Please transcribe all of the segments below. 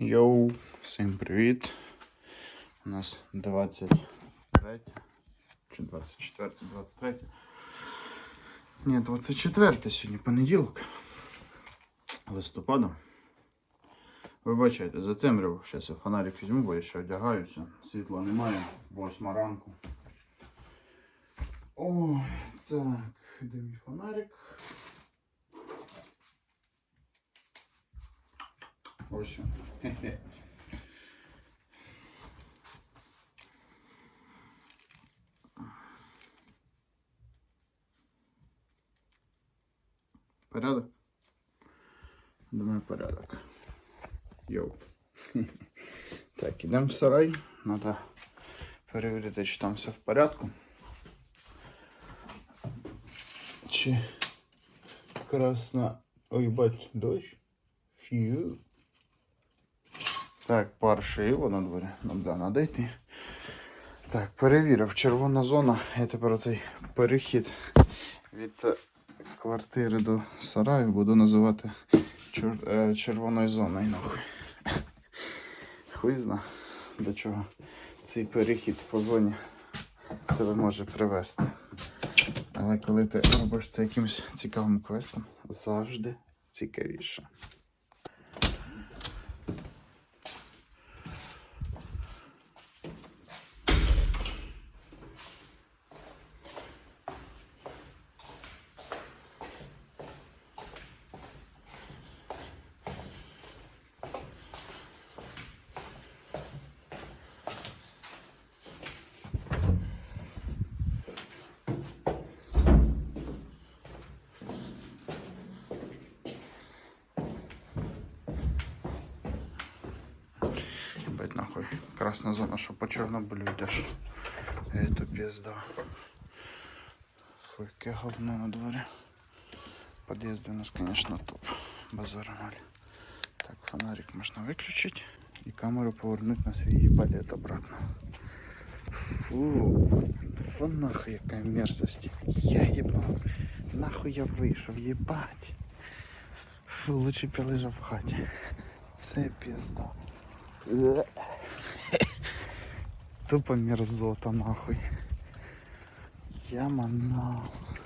Йоу, всім привіт. У нас 23 чи 24, 23. Ні, 24 сьогодні понеділок. Листопада. Вибачайте, затемрював. Зараз я фонарик візьму, бо я ще одягаюся. Світла немає. 8 ранку. О, так, де мій фонарик? Хе-хе. Порядок? Думаю, порядок. Йоу. Так, ідемо в сарай. Надо перевірити, чи там все в порядку. Чи красна. Ой, бать, дощ. Фью. Так, паршиво на дворі. Ну да, надо йти. Так, перевірив. Червона зона. Я тепер оцей перехід від е, квартири до сараю буду називати чор- е, червоною зоною. Нахуй. Хуй до чого цей перехід по зоні тебе може привести. Але коли ти робиш це якимось цікавим квестом, завжди цікавіше. Ебать нахуй. Красная зона, что по Чернобылю идешь. Это пизда. Фу, яке говно на дворе. Подъезды у нас, конечно, топ. Базара ноль. Так, фонарик можно выключить. И камеру повернуть на свій ебалет обратно. Фу. Фу нахуй, яка мерзость. Я ебал. Нахуй я вийшов, єбать. Фу, лучше б я лежав в хаті. Це пізда. Тупо мерзота нахуй. Яма нахуй.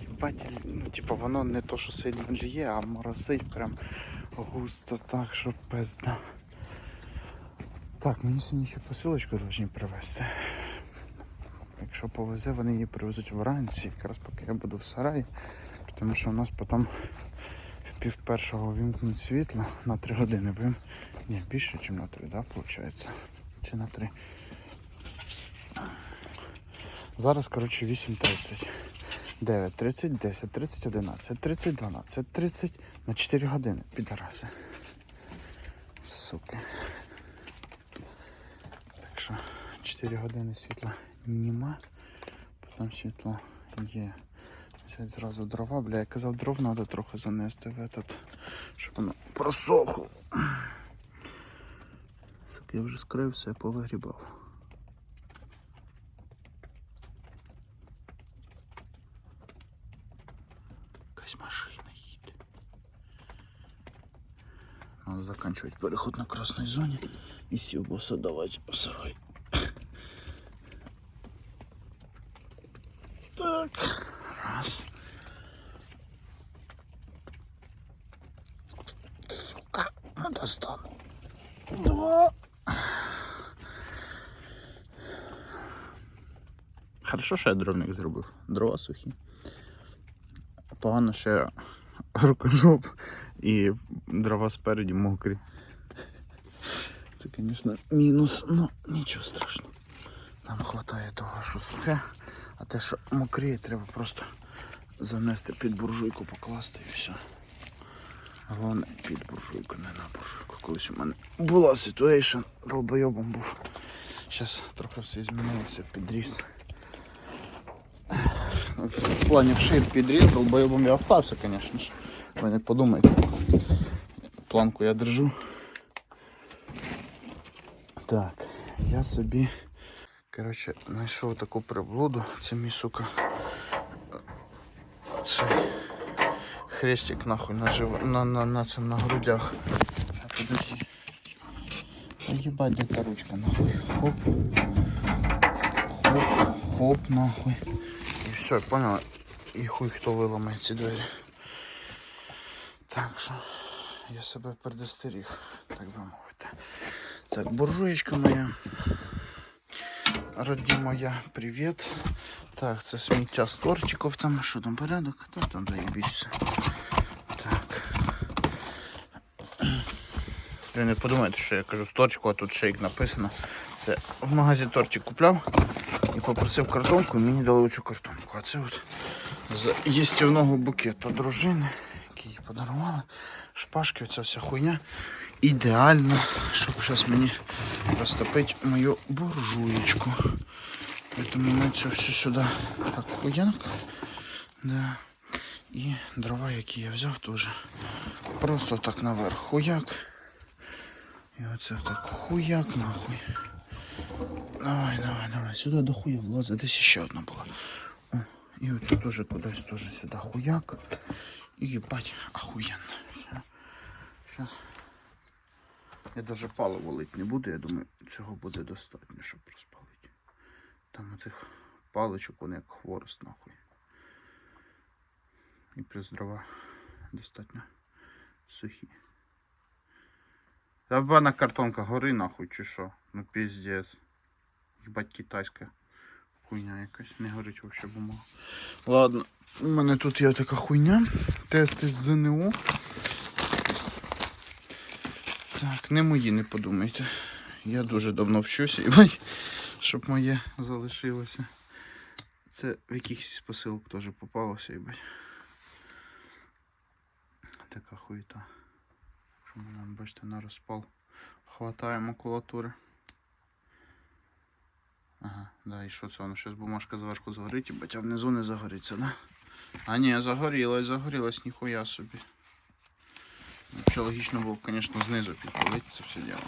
Єбать, ну типа воно не то, що сильно лє, а моросить прям густо так, що пизда. Так, мені сьогодні ще посилочку повинні привезти. Якщо повезе, вони її привезуть вранці, якраз поки я буду в сараї, тому що у нас потім в пів першого вимкнуть світло на 3 години. Вим... Ні, більше, ніж на 3, да, виходить? Чи на 3? Зараз, коротше, 8.30. 9, 30, 10, 30, 11, 30, 12, 30 на 4 години. Підараси. Суки. Так що 4 години світла нема, потім світло є. Взять зразу дрова, бля, я казав, дров треба трохи занести в этот, щоб воно просохло. Сука, я вже скрився, я повигрібав. Надо заканчивать переход на красной зоне и силбуса давать в сарай. Так, раз. Сука, достану. Два. Хорошо, що я дровник зробив. Дрова сухі. Погано ще рукожоп і дрова спереді мокрі. Це, звісно, мінус, ну нічого страшного. Нам вистачає того, що сухе, а те, що мокріє, треба просто занести під буржуйку, покласти і все. Головне під буржуйку, не на буржуйку. Колись у мене була ситуація, долбойобом був. Зараз трохи все змінилося, підріс. В плані вшир підріз, долбойобом я остався, звісно ж. Ви не подумайте. Планку я держу. Так, я собі, коротше, знайшов таку приблуду. Це мій сука. Цей хрестик нахуй на, жив... на, на, на, цьому, на грудях. А, подожди. Ебать, де та ручка нахуй. Хоп. Хоп, хоп, нахуй. І все, поняла? І хуй хто виламає ці двері. Так що я себе предостеріг, так би мовити. Так, буржуєчка моя. Роді моя, привіт. Так, це сміття з тортиків там. Що там порядок? Та там заїбісь все. Так. Ви не подумайте, що я кажу з тортику, а тут шейк написано. Це в магазі тортик купляв і попросив картонку, і мені дали оцю картонку. А це от з їстівного букета дружини, який їй подарували. Шпажки, оця вся хуйня. Ідеально, щоб зараз мені розтопити мою буржуєчку. Поэтому ми це все сюди так хуяк. Да. І дрова, які я взяв, теж просто так наверх хуяк. І оце так хуяк нахуй. Давай, давай, давай. Сюди до хуя влазить. Десь ще одна була. О, і оцю теж кудись теж сюди хуяк. І їбать, ахуєнно. Я навіть паливо лить не буду, я думаю, цього буде достатньо, щоб розпалити. Там оцих паличок, вони як хворост нахуй. І плюс дрова достатньо сухі. Та бана картонка гори нахуй чи що? Ну піздець. Їбать китайська хуйня якась. Не горить вообще бумага. Ладно, у мене тут є така хуйня. Тести з ЗНО. Так, не мої, не подумайте. Я дуже давно вчуся, їбать, щоб моє залишилося. Це в якихось посилок теж попалося, їбать. Така хуйта. Бачите, на розпал. Хватає макулатури. Ага, да, і що це воно? Щось бумажка зверху згорить, їбать, а внизу не загориться, да? А ні, загорілась, загорілась, ніхуя собі. Вообще логічно було б, звісно, знизу підпалити це все діло.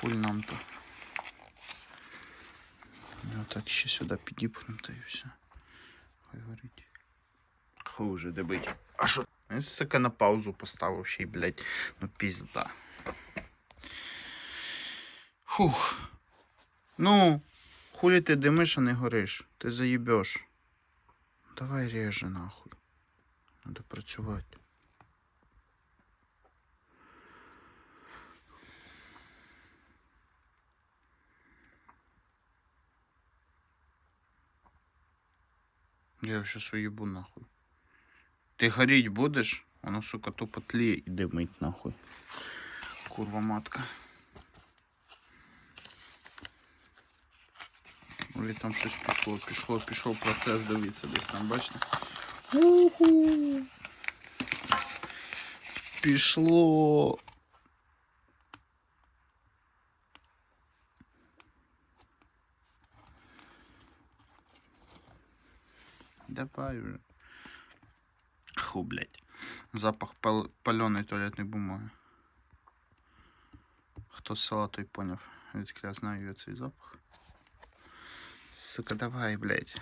Хуй нам то. Ну так ще сюди підіпнуто і все. Хай горить. Хуже де бить. А що? Я сука на паузу поставив ще й, блядь. Ну пізда. Фух. Ну, хулі ти димиш, а не гориш. Ти заїбеш. Давай реже нахуй. Надо працювати. Я його щас уїбу нахуй. Ти горіть будеш, воно, сука, тупо тліє і димить нахуй. Курва матка. Ой, там щось пішло, пішло, пішов процес, дивіться десь там, бачите? Уху. Пішло. Давай уже. Ху, блядь. Запах пал- паленой туалетной бумаги. Хто з села, той поняв. Відки я знаю я цей запах. Сука, давай, блядь.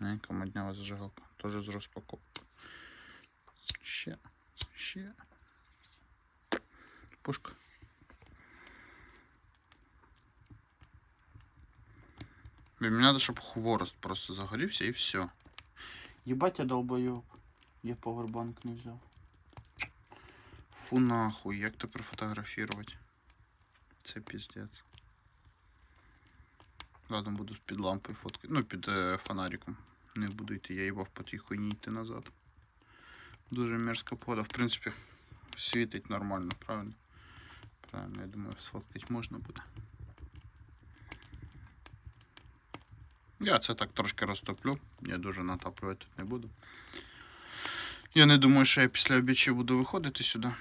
Ненька моднява зажигалка. Тоже з розпаковки. Ще. Ще. Пушка. Блин, мне надо, чтобы хворост просто загорелся и все. Ебать я долбоёб. Я повербанк не взял. Фу нахуй, як тепер фотографувати? Це піздець. Ладно, буду під лампою фоткати. Ну, під е, фонариком. Не буду йти, я їбав по тій хуйні йти назад. Дуже мерзка погода. В принципі, світить нормально, правильно? Правильно, я думаю, сфоткати можна буде. Я це так трошки розтоплю. Я дуже натаплювати тут не буду. Я не думаю, що я після обічі буду виходити сюди.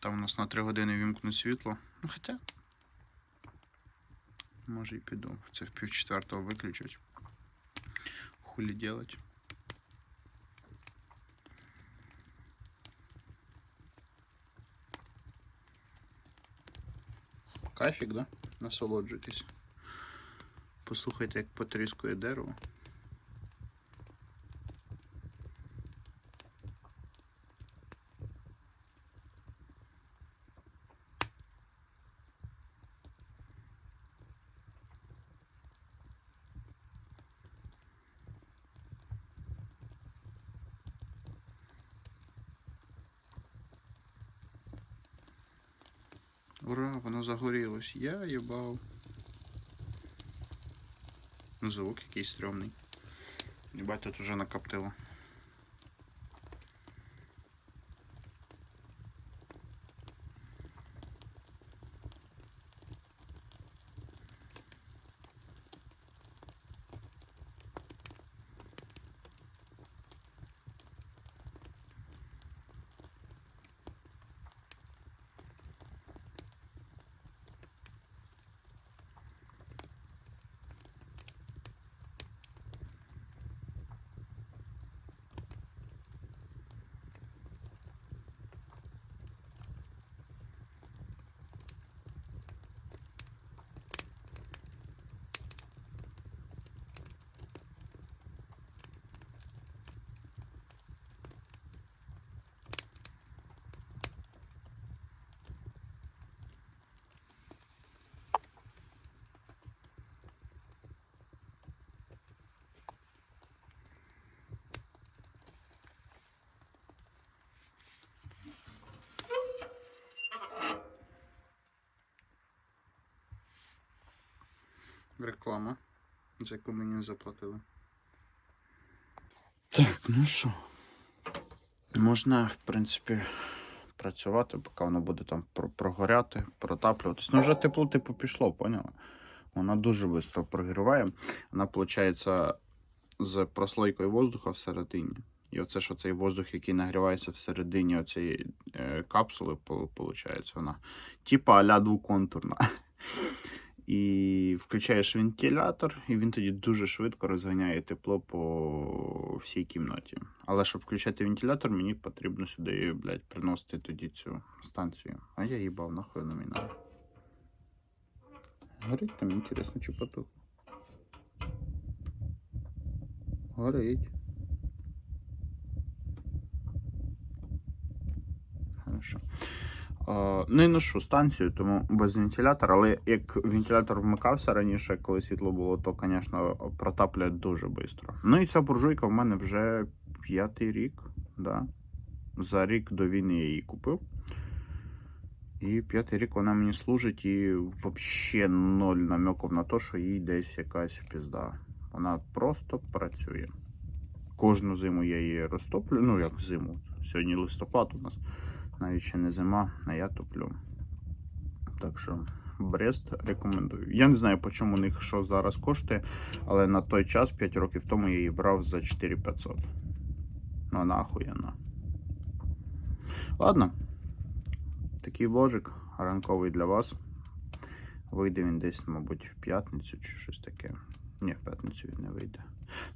Там у нас на 3 години вімкнуть світло. Ну хоча. Може і піду. Це в пів четвертого виключать. Хулі делать. Кайфік, да? Насолоджуйтесь. Послухайте, як потріскує дерево. Ура, воно загорілось. Я їбав. Звук якийсь стрьомний. Єбать, тут уже накоптило. Реклама, за яку мені заплатили. Так, ну що. Можна, в принципі, працювати, поки воно буде там прогоряти, протаплюватись. Ну, вже тепло, типу, пішло, поняла? Вона дуже швидко прогріває. Вона, виходить, з прослойкою воздуха всередині. І оце ж оцей воздух, який нагрівається всередині оцієї е, капсули, виходить, вона типа а-ля двоконтурна. І включаєш вентилятор, і він тоді дуже швидко розганяє тепло по всій кімнаті. Але щоб включати вентилятор, мені потрібно сюди, блядь, приносити тоді цю станцію. А я їбав, нахуй на мене. Горить там, інтересно, чи потух. Горить. Хорошо. Е, Не ношу станцію, тому без вентилятора, але як вентилятор вмикався раніше, коли світло було, то, звісно, протаплює дуже швидко. Ну і ця буржуйка в мене вже п'ятий рік. Да? За рік до війни я її купив. І п'ятий рік вона мені служить і взагалі ноль намеків на те, що їй десь якась пізда. Вона просто працює. Кожну зиму я її розтоплю. Ну, як зиму. Сьогодні листопад у нас навіть ще не зима, а я топлю. Так що Брест рекомендую. Я не знаю, по чому у них що зараз коштує, але на той час, 5 років тому, я її брав за 4500. Ну, вона охуєнна. Ладно. Такий вложик ранковий для вас. Вийде він десь, мабуть, в п'ятницю чи щось таке. Ні, в п'ятницю він не вийде.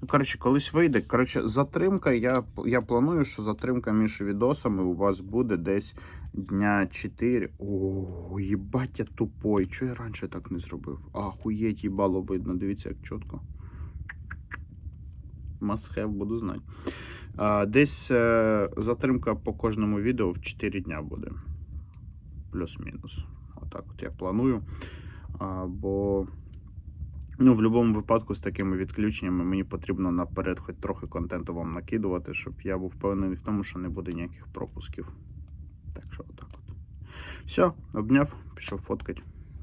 Ну, коротше, колись вийде. Коротше, затримка. Я, я планую, що затримка між відосами у вас буде десь дня 4. О, їбать я тупой. Чого я раніше так не зробив? Ахуєть, їбало видно. Дивіться, як чітко. Must буду знати. А, десь е, затримка по кожному відео в 4 дня буде. Плюс-мінус. Отак от я планую. А, бо. Ну, в будь-якому випадку з такими відключеннями мені потрібно наперед хоч трохи контенту вам накидувати, щоб я був впевнений в тому, що не буде ніяких пропусків. Так що отак от. Все, обняв, пішов фоткати.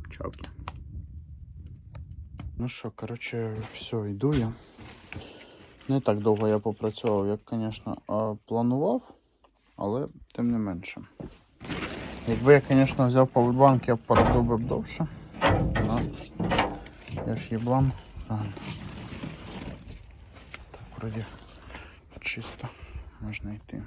Чавки. Ну що, коротше, все, йду я. Не так довго я попрацював, як, звісно, планував, але тим не менше. Якби я, звісно, взяв павербанк, я б поробив довше. Я ж. Ага. Так, вроді чисто. Можна йти.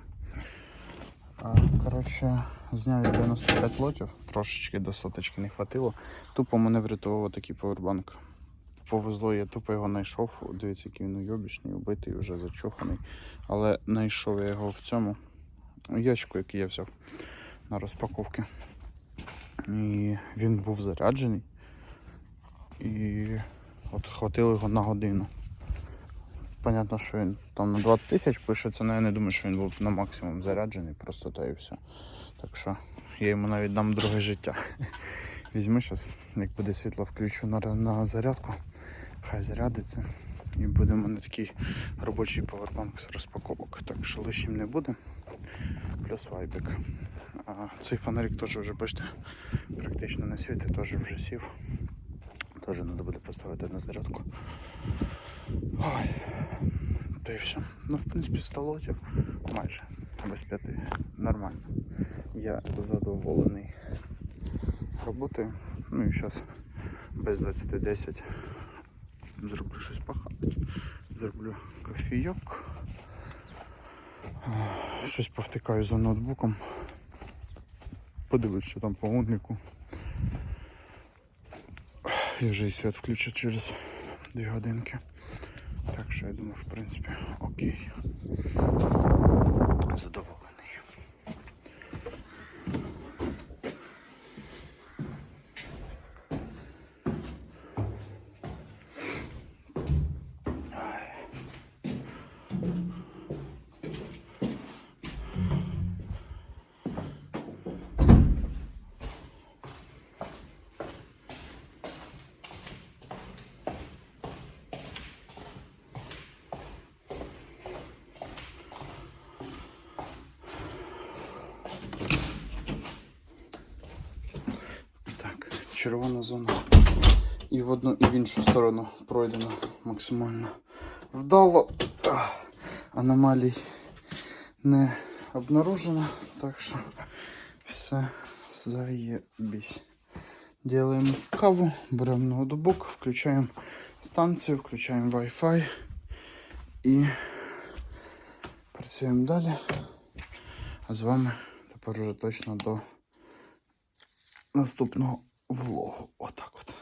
Коротше, зняв я 95 лотів, трошечки до соточки не хватило. Тупо мене врятував такий повербанк. Повезло, я тупо його знайшов. Дивіться, який він уйобічний, убитий, вже зачуханий. Але знайшов я його в цьому ящику, який я взяв на розпаковки. І він був заряджений. І От хватило його на годину. Понятно, що він там на 20 тисяч пишеться, але я не думаю, що він був на максимум заряджений, просто та і все. Так що я йому навіть дам друге життя. Візьми зараз, як буде світло, включу на, на зарядку, хай зарядиться. І буде в мене такий робочий павербанк з розпаковок. Так що лишнім не буде. Плюс вайбик. А цей фонарик теж вже бачите, практично не світить, теж вже сів. Теж треба буде поставити на зарядку. Ой, то і все. Ну, в принципі, столотів майже без п'яти. Нормально. Я задоволений роботою. Ну і зараз без 20.10 зроблю щось пахати. Зроблю кофійок. Щось повтикаю за ноутбуком. Подивлюсь, що там по умнику. І вже і свят включать через 2 годинки. Так що я думаю, в принципі, окей. Задоволений. Так, червона зона. І в одну, і в іншу сторону пройдено максимально вдало. Аномалій не обнаружено, так що все заєбісь. Делаємо каву, беремо ноутбук, включаємо станцію, включаємо Wi-Fi і працюємо далі. А з вами тепер уже точно до наступного в влогу. Отак от.